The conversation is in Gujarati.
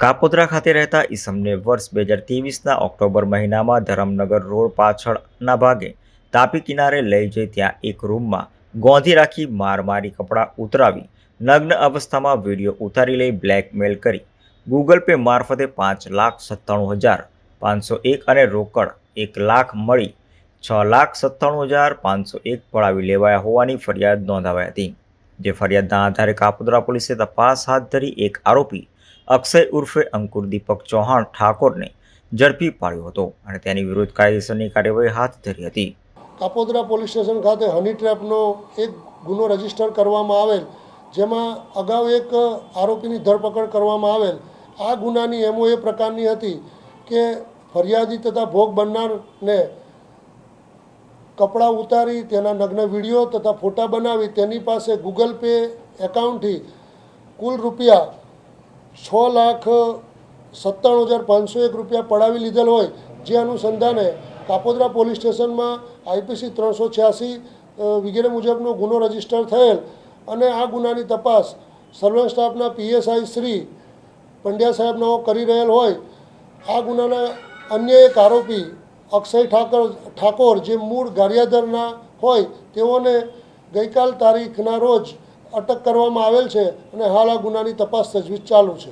કાપોદ્રા ખાતે રહેતા ઈસમને વર્ષ બે હજાર ત્રેવીસના ઓક્ટોબર મહિનામાં ધરમનગર રોડ પાછળના ભાગે તાપી કિનારે લઈ જઈ ત્યાં એક રૂમમાં ગોંધી રાખી માર મારી કપડાં ઉતરાવી નગ્ન અવસ્થામાં વીડિયો ઉતારી લઈ બ્લેકમેલ કરી. ગૂગલ પે મારફતે પાંચ લાખ સત્તાણું હજાર પાંચસો એક અને રોકડ એક લાખ મળી. છ લાખ સત્તાણું હજાર પાંચસો એક પડાવી લેવાયા હોવાની ફરિયાદ નોંધાવાઈ હતી. જે ફરિયાદના આધારે કાપોદ્રા પોલીસે તપાસ હાથ ધરી એક આરોપી અક્ષય ઉર્ફે અંકુર દીપક ચૌહાણ ઠાકોરને ઝડપી પાડ્યો હતો અને તેની વિરુદ્ધ કાયદેસરની કાર્યવાહી હાથ ધરી હતી. કાપોદરા પોલીસ સ્ટેશન ખાતે હની ટ્રેપનો એક ગુનો રજિસ્ટર કરવામાં આવેલ, જેમાં અગાઉ એક આરોપીની ધરપકડ કરવામાં આવેલ. આ ગુનાની એમો એ પ્રકારની હતી કે ફરિયાદી તથા ભોગ બનનારને કપડાં ઉતારી, તેના નગ્ન વીડિયો તથા ફોટા બનાવી, તેની પાસે ગૂગલ પે એકાઉન્ટથી કુલ રૂપિયા છ લાખ સત્તાણું હજાર પાંચસો એક રૂપિયા પડાવી લીધેલ હોય, જે અનુસંધાને કાપોદ્રા પોલીસ સ્ટેશનમાં આઈપીસી ત્રણસો છ્યાસી વગેરે મુજબનો ગુનો રજિસ્ટર થયેલ. અને આ ગુનાની તપાસ સર્વેલન્સ સ્ટાફના પીએસઆઈ શ્રી પંડ્યા સાહેબનો કરી રહેલ હોય. આ ગુનાના અન્ય એક આરોપી અક્ષય ઠાકર, ઠાકોર, જે મૂળ ગારિયાધરના હોય, તેઓને ગઈકાલ તારીખના રોજ અટક કરવામાં આવેલ છે અને હાલ આ ગુનાની તપાસ તજવીજ ચાલુ છે.